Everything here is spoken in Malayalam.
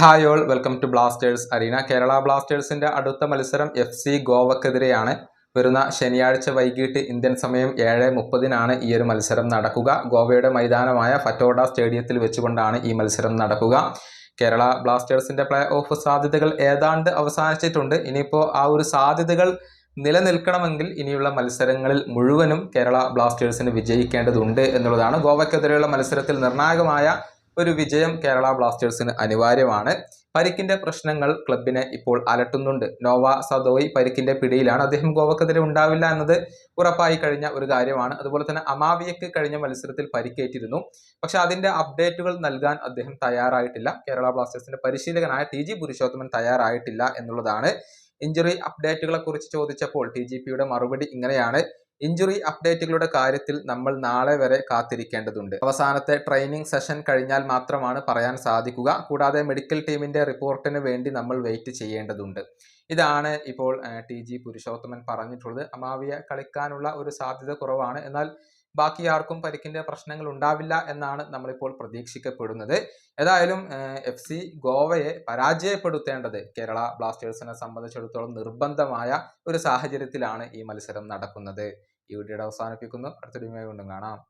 Hi all welcome to Blasters arena Kerala ബ്ലാസ്റ്റേഴ്സിന്റെ അടുത്ത മത്സരം എഫ് സി ഗോവക്കെതിരെയാണ്. വരുന്ന ശനിയാഴ്ച വൈകിട്ട് ഇന്ത്യൻ സമയം ഏഴ് മുപ്പതിനാണ് ഈ ഒരു മത്സരം നടക്കുക. ഗോവയുടെ മൈതാനമായ ഫറ്റോഡ സ്റ്റേഡിയത്തിൽ വെച്ചുകൊണ്ടാണ് ഈ മത്സരം നടക്കുക. കേരള ബ്ലാസ്റ്റേഴ്സിന്റെ പ്ലേ ഓഫ് സാധ്യതകൾ ഏതാണ്ട് അവസാനിച്ചിട്ടുണ്ട്. ഇനിയിപ്പോൾ ആ ഒരു സാധ്യതകൾ നിലനിൽക്കണമെങ്കിൽ ഇനിയുള്ള മത്സരങ്ങളിൽ മുഴുവനും കേരള ബ്ലാസ്റ്റേഴ്സിന് വിജയിക്കേണ്ടതുണ്ട് എന്നുള്ളതാണ്. ഗോവയ്ക്കെതിരെയുള്ള മത്സരത്തിൽ നിർണായകമായ ഒരു വിജയം കേരള ബ്ലാസ്റ്റേഴ്സിന് അനിവാര്യമാണ്. പരിക്കിന്റെ പ്രശ്നങ്ങൾ ക്ലബിനെ ഇപ്പോൾ അലട്ടുന്നുണ്ട്. നോവ സദോയി പരിക്കിന്റെ പിടിയിലാണ്. അദ്ദേഹം ഗോവക്കെതിരെ ഉണ്ടാവില്ല എന്നത് ഉറപ്പായി കഴിഞ്ഞ ഒരു കാര്യമാണ്. അതുപോലെ തന്നെ അമാവിയക്ക് കഴിഞ്ഞ മത്സരത്തിൽ പരിക്കേറ്റിരുന്നു. പക്ഷെ അതിന്റെ അപ്ഡേറ്റുകൾ നൽകാൻ അദ്ദേഹം തയ്യാറായിട്ടില്ല. കേരള ബ്ലാസ്റ്റേഴ്സിന്റെ പരിശീലകനായ ടി ജി പുരുഷോത്തമൻ തയ്യാറായിട്ടില്ല എന്നുള്ളതാണ്. ഇഞ്ചുറി അപ്ഡേറ്റുകളെ കുറിച്ച് ചോദിച്ചപ്പോൾ ടി ജി പിയുടെ മറുപടി ഇങ്ങനെയാണ്. ഇഞ്ചുറി അപ്ഡേറ്റുകളുടെ കാര്യത്തിൽ നമ്മൾ നാളെ വരെ കാത്തിരിക്കേണ്ടതുണ്ട്. അവസാനത്തെ ട്രെയിനിങ് സെഷൻ കഴിഞ്ഞാൽ മാത്രമാണ് പറയാൻ സാധിക്കുക. കൂടാതെ മെഡിക്കൽ ടീമിന്റെ റിപ്പോർട്ടിന് വേണ്ടി നമ്മൾ വെയിറ്റ് ചെയ്യേണ്ടതുണ്ട്. ഇതാണ് ഇപ്പോൾ ടി ജി പുരുഷോത്തമൻ പറഞ്ഞിട്ടുള്ളത്. അമാവിയ കളിക്കാനുള്ള ഒരു സാധ്യത കുറവാണ്. എന്നാൽ ബാക്കി ആർക്കും പരിക്കിന്റെ പ്രശ്നങ്ങൾ ഉണ്ടാവില്ല എന്നാണ് നമ്മളിപ്പോൾ പ്രതീക്ഷിക്കപ്പെടുന്നത്. ഏതായാലും എഫ് സി ഗോവയെ പരാജയപ്പെടുത്തേണ്ടത് കേരള ബ്ലാസ്റ്റേഴ്സിനെ സംബന്ധിച്ചിടത്തോളം നിർബന്ധമായ ഒരു സാഹചര്യത്തിലാണ് ഈ മത്സരം നടക്കുന്നത്. ഈ വീഡിയോയുടെ അവസാനിപ്പിക്കുന്നു. അടുത്ത വീണ്ടും കാണാം.